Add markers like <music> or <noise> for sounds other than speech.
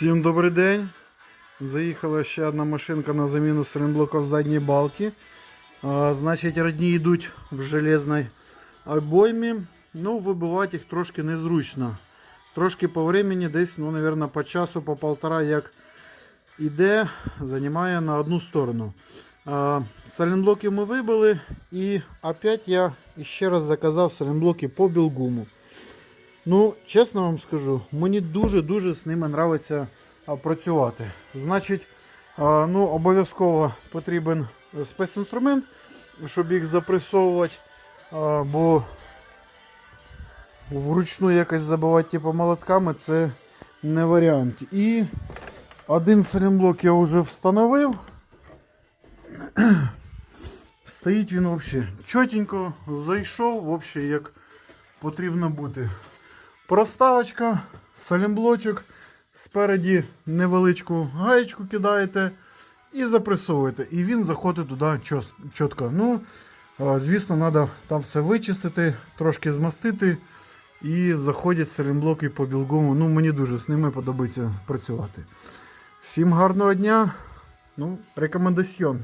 Всім добрий день. Заїхала ще одна машинка на заміну сайлентблока в задній балки. А, значить, родні йдуть в железній обоймі. Ну, вибивати їх трошки незручно. Трошки по времени, десь, ну, наверное, по часу, по полтора, як іде, займає на одну сторону. А, Сайлентблоки ми вибили і опять я ще раз заказав сайлентблоки по білгуму. Ну, чесно вам скажу, мені дуже-дуже з ними подобається працювати. Значить, ну, обов'язково потрібен спецінструмент, щоб їх запресовувати, бо вручну якось забивати типу, молотками це не варіант. І один салімблок я вже встановив. <clears throat> Стоїть він взагалі чотенько, зайшов, взагалі як потрібно бути. Проставочка, салімблочок, спереді невеличку гаєчку кидаєте і запресовуєте. І він заходить туди чітко. Ну, звісно, треба там все вичистити, трошки змастити. І заходять салімблоки по білгому. Ну, мені дуже з ними подобається працювати. Всім гарного дня. Ну, рекомендаціон.